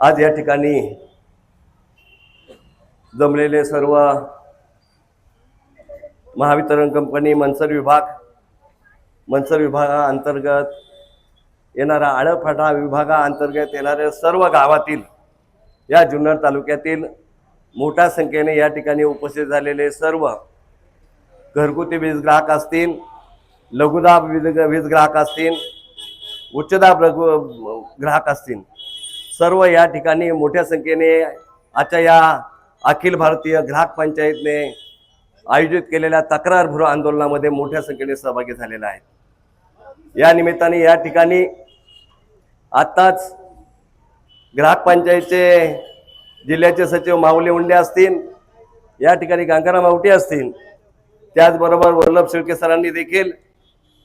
आज या ठिकाणी जमलेले सर्व महावितरण कंपनी मनसर विभाग मनसर विभागाअंतर्गत येणारा आळफाटा विभागाअंतर्गत येणाऱ्या सर्व गावातील या जुन्नर तालुक्यातील मोठ्या संख्येने या ठिकाणी उपस्थित झालेले सर्व घरगुती वीज ग्राहक असतील लघुदाब वीज वीज ग्राहक असतील उच्चदाब लघु ग्राहक असतील सर्व या ठिकाणी मोठ्या संख्येने आजच्या या अखिल भारतीय ग्राहक पंचायतने आयोजित केलेल्या तक्रार आंदोलनामध्ये मोठ्या संख्येने सहभागी झालेला आहे या निमित्ताने या ठिकाणी आत्ताच ग्राहक पंचायतचे जिल्ह्याचे सचिव माऊली उंडे असतील या ठिकाणी गंगाराम आवटे असतील त्याचबरोबर वल्लभ शेळके सरांनी देखील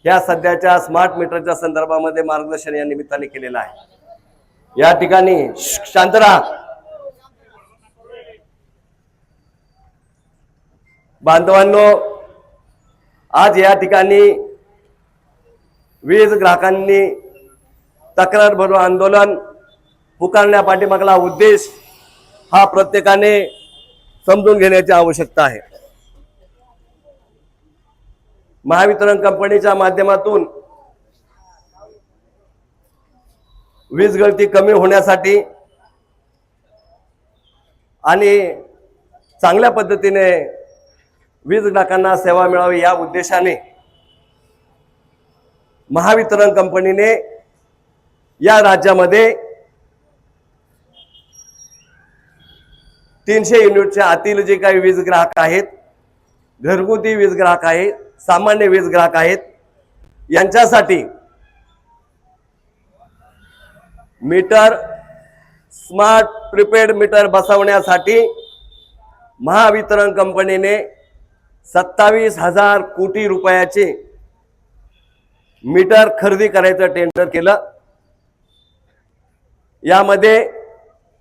या सध्याच्या स्मार्ट मीटरच्या संदर्भामध्ये मार्गदर्शन या निमित्ताने केलेलं आहे. या ठिकाणी शांत राहा. बांधवांनो आज या ठिकाणी वीज ग्राहकांनी तक्रार भरून आंदोलन पुकारण्या पाठीमागला उद्देश हा प्रत्येकाने समजून घेण्याची आवश्यकता आहे. महावितरण कंपनीच्या माध्यमातून वीज गळती कमी होण्यासाठी आणि चांगल्या पद्धतीने वीज ग्राहकांना सेवा मिळावी या उद्देशाने महावितरण कंपनीने या राज्यामध्ये तीनशे युनिटच्या आतील जे काही वीज ग्राहक आहेत घरगुती वीज ग्राहक आहेत सामान्य वीज ग्राहक आहेत यांच्यासाठी मीटर स्मार्ट प्रिपेड मीटर बसवण्यासाठी महावितरण कंपनीने सत्तावीस हजार कोटी रुपयाचे मीटर खरेदी करायचं टेंडर केलं. यामध्ये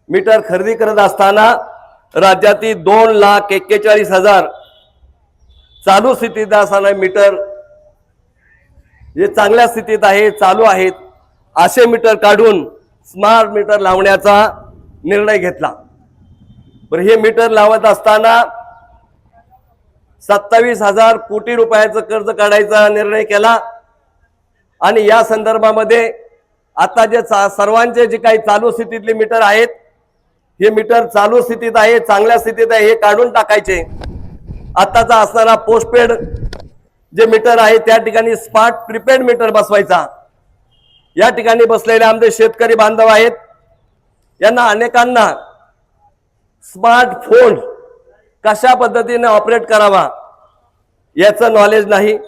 मीटर खरेदी करत असताना राज्यातील दोन लाख एक्केचाळीस हजार चालू स्थितीत असताना मीटर जे चांगल्या स्थितीत आहे चालू आहेत असे मीटर काढून स्मार्ट मीटर लावण्याचा निर्णय घेतला. पण हे मीटर लावत असताना सत्तावीस हजार कोटी रुपयाचं कर्ज काढायचा निर्णय केला. आणि या संदर्भामध्ये आता जे चा- सर्वांचे जे काही चालू स्थितीतले मीटर आहेत हे मीटर चालू स्थितीत आहे चांगल्या स्थितीत आहे हे काढून टाकायचे. आताचा असणारा पोस्टपेड जे मीटर आहे त्या ठिकाणी स्मार्ट प्रीपेड मीटर बसवायचा. या ठिकाणी बसलेले आमचे शेतकरी बांधव आहेत. यांना अनेकांना स्मार्टफोन कशा पद्धतीने ऑपरेट करावा याचं नॉलेज नाही.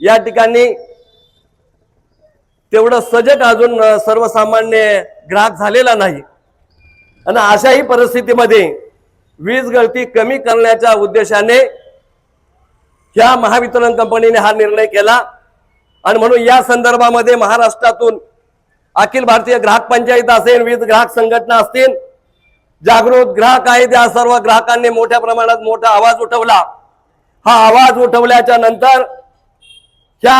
या ठिकाणी तेवढं सजग अजून सर्वसामान्य ग्राहक झालेला नाही. आणि अशाही परिस्थितीमध्ये वीज गळती कमी करण्याच्या उद्देशाने ह्या महावितरण कंपनीने हा निर्णय केला. आणि म्हणून या संदर्भामध्ये महाराष्ट्रातून अखिल भारतीय ग्राहक पंचायत असेल विविध ग्राहक संघटना असतील जागृत ग्राहक आहेत या सर्व ग्राहकांनी मोठ्या प्रमाणात मोठा आवाज उठवला. हा आवाज उठवल्याच्या नंतर ह्या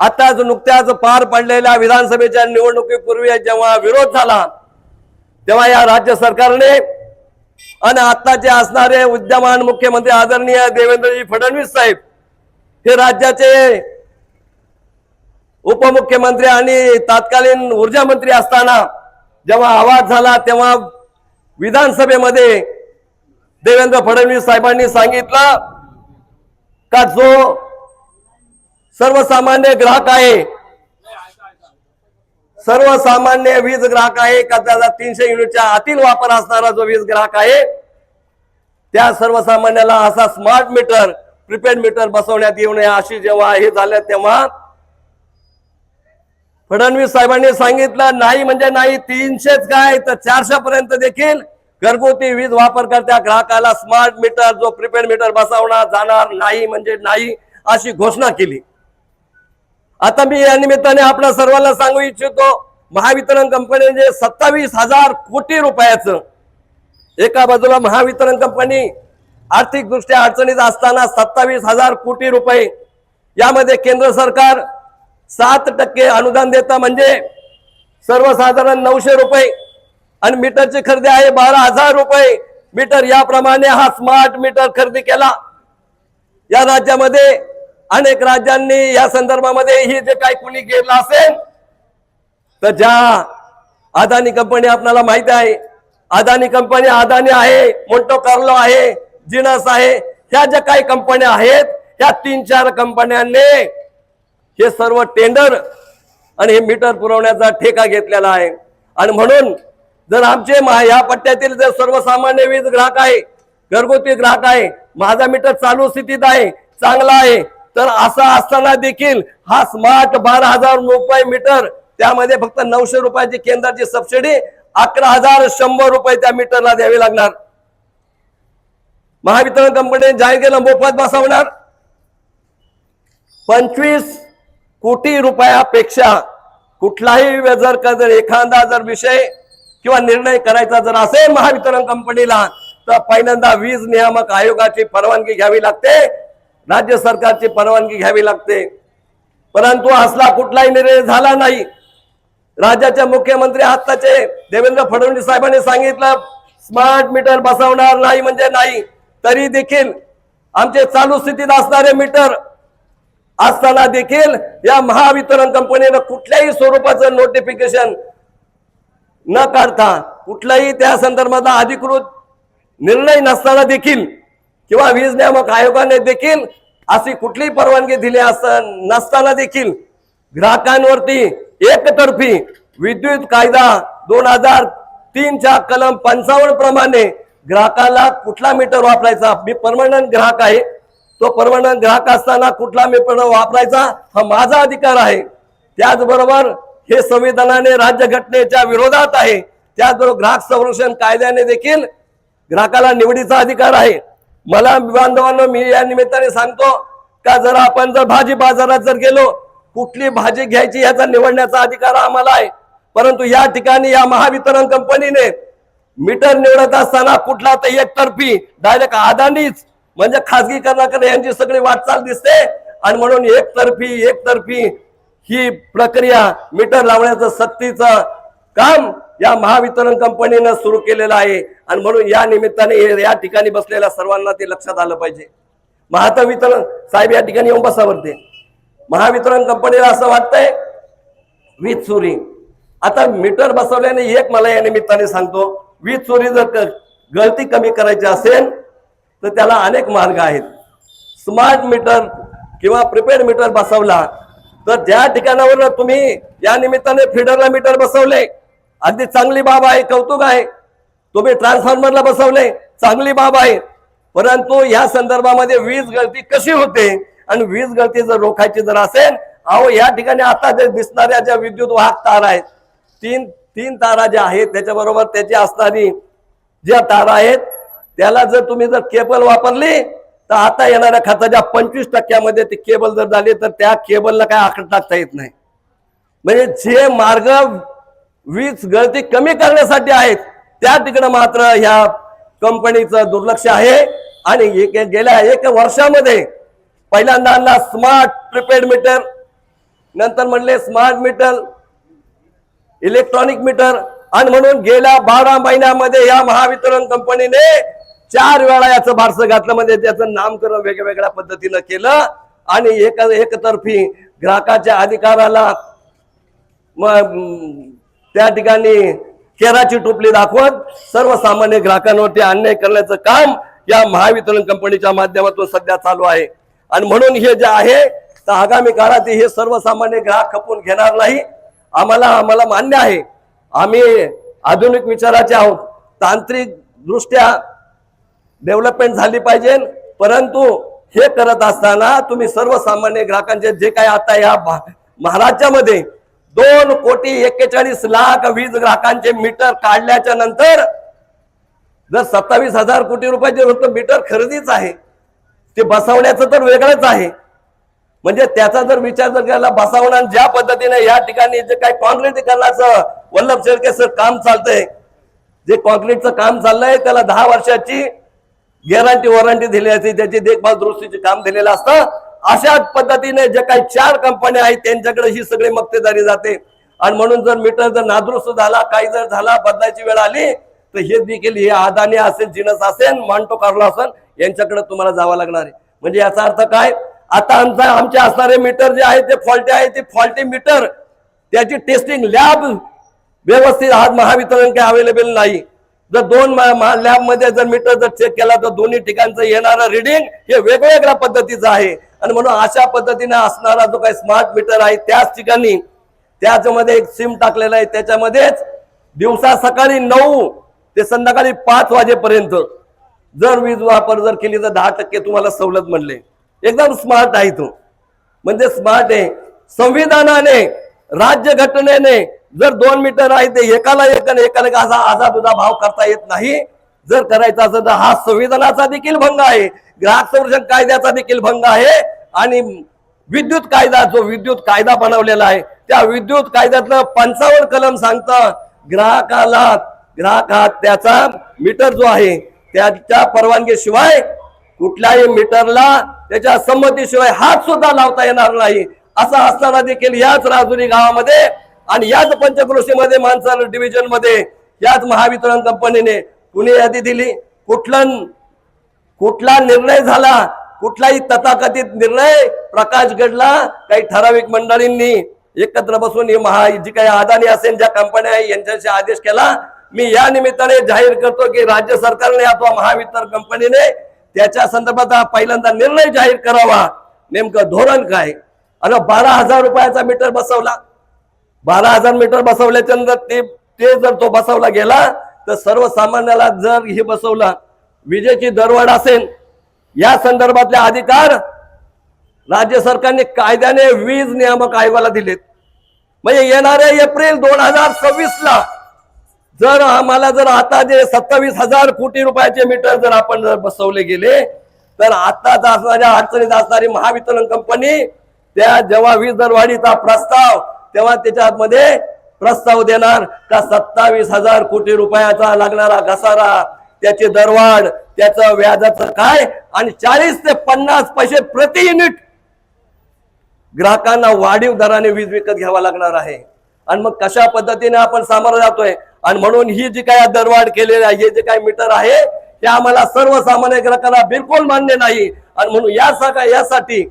आताच नुकत्याच पार पडलेल्या विधानसभेच्या निवडणुकीपूर्वी जेव्हा विरोध झाला तेव्हा या राज्य सरकारने आणि आत्ताचे असणारे विद्यमान मुख्यमंत्री आदरणीय देवेंद्रजी फडणवीस साहेब हे राज्याचे उपमुख्यमंत्री आणि तत्कालीन ऊर्जा मंत्री असताना जेव्हा आवाज झाला तेव्हा विधानसभेमध्ये देवेंद्र फडणवीस साहेबांनी सांगितलं का जो सर्वसामान्य ग्राहक आहे सर्वसामान्य वीज ग्राहक आहे का त्याचा तीनशे युनिटच्या आतील वापर असणारा जो वीज ग्राहक आहे त्या सर्वसामान्याला असा स्मार्ट मीटर प्रिपेड मीटर बसवण्यात येऊ नये अशी जेव्हा हे झालं तेव्हा फडणवीस साहेबांनी सांगितलं नाही म्हणजे नाही तीनशेच काय तर चारशे पर्यंत देखील घरगुती वीज वापरकर्त्या ग्राहकाला स्मार्ट मीटर जो प्रिपेड मीटर बसवणार जाणार नाही म्हणजे नाही अशी घोषणा केली. आता मी या निमित्ताने आपल्या सर्वांना सांगू इच्छितो महावितरण कंपनीने सत्तावीस हजार कोटी रुपयाचं एका बाजूला महावितरण कंपनी आर्थिक दृष्ट्या अडचणीत असताना सत्तावीस हजार कोटी रुपये यामध्ये केंद्र सरकार सात टक्के अनुदान देता म्हणजे सर्वसाधारण नऊशे रुपये. आणि मीटरची खरेदी आहे बारा हजार रुपये. मीटर याप्रमाणे हा स्मार्ट मीटर खरेदी केला. या राज्यामध्ये अनेक राज्यांनी या संदर्भामध्ये ही जे काही कुणी गेलं असेल तर ज्या अदानी कंपनी आपल्याला माहिती आहे अदानी कंपनी अदानी आहे मोटो कार्लो आहे जिनस आहे ह्या ज्या काही कंपन्या आहेत त्या तीन चार कंपन्यांनी हे सर्व टेंडर आणि हे मीटर पुरवण्याचा ठेका घेतलेला आहे. आणि म्हणून जर आमचे मा- या पट्ट्यातील जर सर्वसामान्य वीज ग्राहक आहे घरगुती ग्राहक आहे माझा मीटर चालू स्थितीत आहे चांगला आहे तर असा असताना देखील हा स्मार्ट बारा हजार रुपये मीटर त्यामध्ये फक्त नऊशे रुपयाची केंद्राची सबसिडी अकरा हजार शंभर रुपये त्या मीटरला द्यावी लागणार. महावितरण कंपनीने जाहीर केलं मोफत बसवणार. पंचवीस कोटी रुपयापेक्षा कुठलाही जर का जर एखादा जर विषय किंवा निर्णय करायचा जर असेल महावितरण कंपनीला तर पहिल्यांदा वीज नियामक आयोगाची परवानगी घ्यावी लागते राज्य सरकारची परवानगी घ्यावी लागते. परंतु असला कुठलाही निर्णय झाला नाही. राज्याचे मुख्यमंत्री आत्ताचे देवेंद्र फडणवीस साहेबांनी सांगितलं स्मार्ट मीटर बसवणार नाही म्हणजे नाही तरी देखील आमचे चालू स्थितीत असणारे मीटर असताना देखील या महावितरण कंपनीनं कुठल्याही स्वरूपाचं नोटिफिकेशन न काढता कुठलाही त्या संदर्भातला अधिकृत निर्णय नसताना देखील किंवा वीज नियामक आयोगाने देखील अशी कुठलीही परवानगी दिली अस नसताना देखील ग्राहकांवरती एकतर्फी विद्युत कायदा दोन हजार तीनच्या कलम पंचावन्न प्रमाणे ग्राहकाला कुठला मीटर वापरायचा? मी परमनंट ग्राहक आहे. तो परवाना ग्राहक असताना कुठला मी पण वापरायचा हा माझा अधिकार आहे. त्याचबरोबर हे संविधानाने राज्यघटनेच्या विरोधात आहे. त्याचबरोबर ग्राहक संरक्षण कायद्याने देखील ग्राहकाला निवडीचा अधिकार आहे. मला बांधवांना मी या निमित्ताने सांगतो का जर आपण जर भाजी बाजारात जर गेलो कुठली भाजी घ्यायची याचा निवडण्याचा अधिकार आम्हाला आहे. परंतु या ठिकाणी या महावितरण कंपनीने मीटर निवडत असताना कुठला तर एकतर्फी डायरेक्ट अदानीच म्हणजे खासगीकरणाकडे यांची सगळी वाटचाल दिसते. आणि म्हणून एकतर्फी एकतर्फी ही प्रक्रिया मीटर लावण्याचं सक्तीचं काम या महावितरण कंपनीनं सुरू केलेलं आहे. आणि म्हणून या निमित्ताने या ठिकाणी बसलेल्या सर्वांना ते लक्षात आलं पाहिजे. महावितरण साहेब या ठिकाणी येऊन बसावरते महावितरण कंपनीला असं वाटतंय वीज चोरी. आता मीटर बसवल्याने एक मला या निमित्ताने सांगतो वीज चोरी जर गळती कमी करायची असेल तर त्याला अनेक मार्ग आहेत. स्मार्ट मीटर किंवा प्रिपेड मीटर बसवला तर ज्या ठिकाणावर तुम्ही या निमित्ताने फिडरला मीटर बसवले अगदी चांगली बाब आहे कौतुक आहे. तुम्ही ट्रान्सफॉर्मरला बसवले चांगली बाब आहे. परंतु या संदर्भामध्ये वीज गळती कशी होते आणि वीज गळती जर रोखायची जर असेल अहो या ठिकाणी आता जे दिसणाऱ्या ज्या विद्युत वाहक तार आहेत तीन तीन तारा ज्या आहेत त्याच्याबरोबर त्याची असणारी ज्या तारा आहेत त्याला जर तुम्ही जर केबल वापरली तर आता येणाऱ्या खर्चाच्या पंचवीस टक्क्यामध्ये ती केबल जर झाली तर त्या केबलला काय आकडे टाकता येत नाही. म्हणजे जे मार्ग वीज गळती कमी करण्यासाठी आहेत त्या तिकडे मात्र ह्या कंपनीचं दुर्लक्ष आहे. आणि एक- गेल्या एक वर्षामध्ये पहिल्यांदा आणला स्मार्ट प्रिपेड मीटर नंतर म्हणले स्मार्ट मीटर इलेक्ट्रॉनिक मीटर आणि म्हणून गेल्या बारा महिन्यामध्ये या महावितरण कंपनीने चार वेळा याचं बारसं घातलं म्हणजे त्याचं नामकरण वेगवेगळ्या पद्धतीनं केलं. आणि एक एकतर्फी ग्राहकाच्या अधिकाराला मग त्या ठिकाणी केराची टोपली दाखवत सर्वसामान्य ग्राहकांवरती अन्याय करण्याचं काम या महावितरण कंपनीच्या माध्यमातून सध्या चालू आहे. आणि म्हणून हे जे आहे तर आगामी काळात हे सर्वसामान्य ग्राहक खपून घेणार नाही. आम्हाला आम्हाला मान्य आहे. आम्ही आधुनिक विचाराचे आहोत. तांत्रिक दृष्ट्या डेव्हलपमेंट झाली पाहिजे. परंतु हे करत असताना तुम्ही सर्वसामान्य ग्राहकांचे जे काय आता या भा- महाराष्ट्रामध्ये दोन कोटी एक्केचाळीस लाख वीज ग्राहकांचे मीटर काढल्याच्या नंतर जर सत्तावीस हजार कोटी रुपयाचे फक्त मीटर खरेदीच आहे ते बसवण्याचं तर वेगळंच आहे. म्हणजे त्याचा जर विचार जर केला बसवणार ज्या पद्धतीने या ठिकाणी जे काही कॉन्क्रीटीकरणाचं वल्लभ शेळके सर काम चालतंय जे कॉन्क्रीटचं काम चाललंय त्याला दहा वर्षाची गॅरंटी वॉरंटी दिली असते त्याची देखभाल दुरुस्तीचे काम दिलेलं असतं. अशाच पद्धतीने जे काही चार कंपन्या आहेत त्यांच्याकडे ही सगळी मक्तेदारी जाते. आणि म्हणून जर मीटर जर नादुरुस्त झाला काही जर झाला बदलायची वेळ आली तर हे देखील हे आदानी असेल जिनस असेल मांटो कार्लो असेल यांच्याकडे तुम्हाला जावं लागणार आहे. म्हणजे याचा अर्थ काय? आता आमचा आमचे असणारे मीटर जे आहे ते फॉल्टी आहे ते फॉल्टी मीटर त्याची टेस्टिंग लॅब व्यवस्थित आज महावितरण काही अवेलेबल नाही. जर दोन लॅबमध्ये जर मीटर जर चेक केला तर दोन्ही ठिकाणचं येणारं रिडिंग हे वेगवेगळ्या पद्धतीचं आहे. आणि म्हणून अशा पद्धतीने असणारा जो काही स्मार्ट मीटर आहे त्याच ठिकाणी त्याच्यामध्ये एक सिम टाकलेलं आहे. त्याच्यामध्येच दिवसा सकाळी नऊ ते संध्याकाळी पाच वाजेपर्यंत जर वीज वापर जर केली तर दहा टक्के तुम्हाला सवलत म्हणले. एकदम स्मार्ट आहे तो. म्हणजे स्मार्ट आहे. संविधानाने राज्यघटनेने जर दोन मीटर आहे ते एकाला एक आणि एकाला असा आजा तुझा भाव करता येत नाही जर करायचा असेल तर हा संविधानाचा देखील भंग आहे ग्राहक संरक्षण कायद्याचा देखील भंग आहे आणि विद्युत कायदा जो विद्युत कायदा बनवलेला आहे त्या विद्युत कायद्यातलं पंचावन्न कलम सांगतं ग्राहकाला ग्राहक हा त्याचा मीटर जो आहे त्याच्या परवानगीशिवाय कुठल्याही मीटरला त्याच्या संमतीशिवाय हात सुद्धा लावता येणार नाही. असं असताना देखील याच राजुरी गावामध्ये आणि याच पंचकृषीमध्ये माणसाला डिव्हिजनमध्ये याच महावितरण कंपनीने कुणी यादी दिली? कुठला कुठला निर्णय झाला? कुठलाही तथाकथित निर्णय प्रकाश घडला? काही ठराविक मंडळींनी एकत्र बसून ही महा जी काही अदानी असेल ज्या कंपन्या आहे यांच्याशी आदेश केला. मी या निमित्ताने जाहीर करतो की राज्य सरकारने अथवा महावितरण कंपनीने त्याच्या संदर्भात हा पहिल्यांदा निर्णय जाहीर करावा. नेमकं धोरण काय? आणि बारा हजार रुपयाचा मीटर बसवला. बारा हजार मीटर बसवल्याच्या नंतर ते ते जर तो बसवला गेला तर सर्वसामान्याला जर हे बसवला विजेची दरवाढ असेल या संदर्भातले अधिकार राज्य सरकारने कायद्याने वीज नियामक आयोगाला दिलेत. म्हणजे येणाऱ्या एप्रिल दोन हजार सव्वीस ला जर आम्हाला जर आता जे सत्तावीस हजार कोटी रुपयाचे मीटर जर आपण जर बसवले गेले तर आताच असणाऱ्या अडचणीत असणारी महावितरण कंपनी त्या जेव्हा वीज दरवाढीचा प्रस्ताव तेव्हा त्याच्यामध्ये प्रस्ताव देणार. का सत्तावीस हजार कोटी रुपयाचा लागणारा घसारा त्याची दरवाढ त्याचं व्याजाचं काय आणि चाळीस ते पन्नास पैसे प्रति युनिट ग्राहकांना वाढीव दराने वीज विकत घ्यावा लागणार आहे. आणि मग कशा पद्धतीने आपण सामोरं जातोय? आणि म्हणून ही जी काय दरवाढ केलेली आहे हे जे काय मीटर आहे ते आम्हाला सर्वसामान्य ग्राहकांना बिलकुल मान्य नाही. आणि म्हणून या सगळ्या यासाठी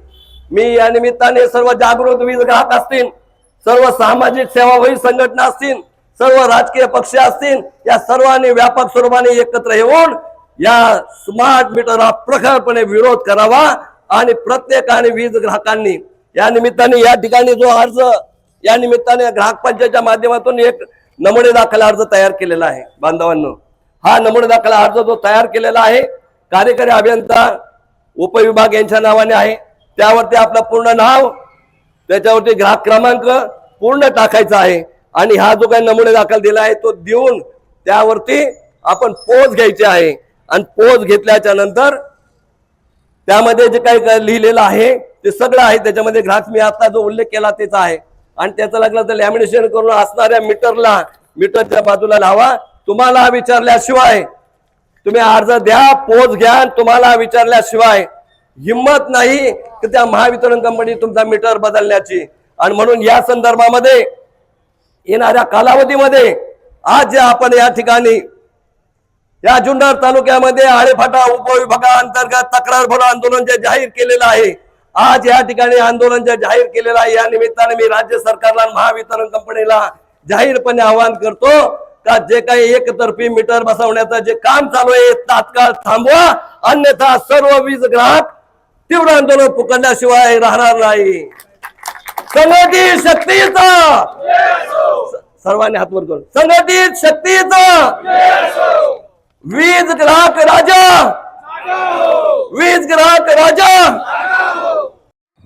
मी या निमित्ताने सर्व जागृत वीज ग्राहक असतील सर्व सामाजिक सेवाभावी संघटना असतील सर्व राजकीय पक्ष असतील या सर्वांनी व्यापक स्वरूपाने एकत्र येऊन या स्मार्ट मीटरला प्रखरपणे विरोध करावा आणि प्रत्येकाने वीज ग्राहकांनी या निमित्ताने या ठिकाणी जो अर्ज या निमित्ताने ग्राहक पंचायतच्या माध्यमातून एक नमुने दाखल अर्ज तयार केलेला आहे. बांधवांनो हा नमुने दाखल अर्ज जो तयार केलेला आहे कार्यकारी अभियंता उपविभाग यांच्या नावाने आहे. त्यावरती आपलं पूर्ण नाव त्याच्यावरती ग्राहक क्रमांक पूर्ण टाकायचा आहे. आणि हा जो काही नमुने दाखल दिला आहे तो देऊन त्यावरती आपण पोच घ्यायचे आहे. आणि पोच घेतल्याच्या नंतर त्यामध्ये जे काही लिहिलेलं आहे ते सगळं आहे. त्याच्यामध्ये ग्राहक मी आता जो उल्लेख केला तेच आहे. आणि त्याचं लागलं तर लॅमिनेशन करून असणाऱ्या मीटरला मीटरच्या बाजूला लावा. तुम्हाला विचारल्याशिवाय तुम्ही अर्ज द्या पोच घ्या आणि तुम्हाला विचारल्याशिवाय हिंमत नाही की त्या महावितरण कंपनी तुमचा मीटर बदलण्याची. आणि म्हणून या संदर्भामध्ये येणाऱ्या कालावधीमध्ये आज जे आपण या ठिकाणी या जुन्नर तालुक्यामध्ये आळेफाटा उपविभागाअंतर्गत तक्रार भरो आंदोलन जे जाहीर केलेलं आहे आज या ठिकाणी आंदोलन जे जाहीर केलेलं आहे या निमित्ताने मी राज्य सरकारला महावितरण कंपनीला जाहीरपणे आवाहन करतो का जे काही एकतर्फी मीटर बसवण्याचं जे काम चालू आहे तात्काळ थांबवा. अन्यथा सर्व वीज ग्राहक तीव्र आंदोलन पुकारल्याशिवाय राहणार नाही. संघटित शक्तीचा सर्वांनी हातवर करून संघटित शक्तीचा वीज ग्राहक राजा वीज ग्राहक राजा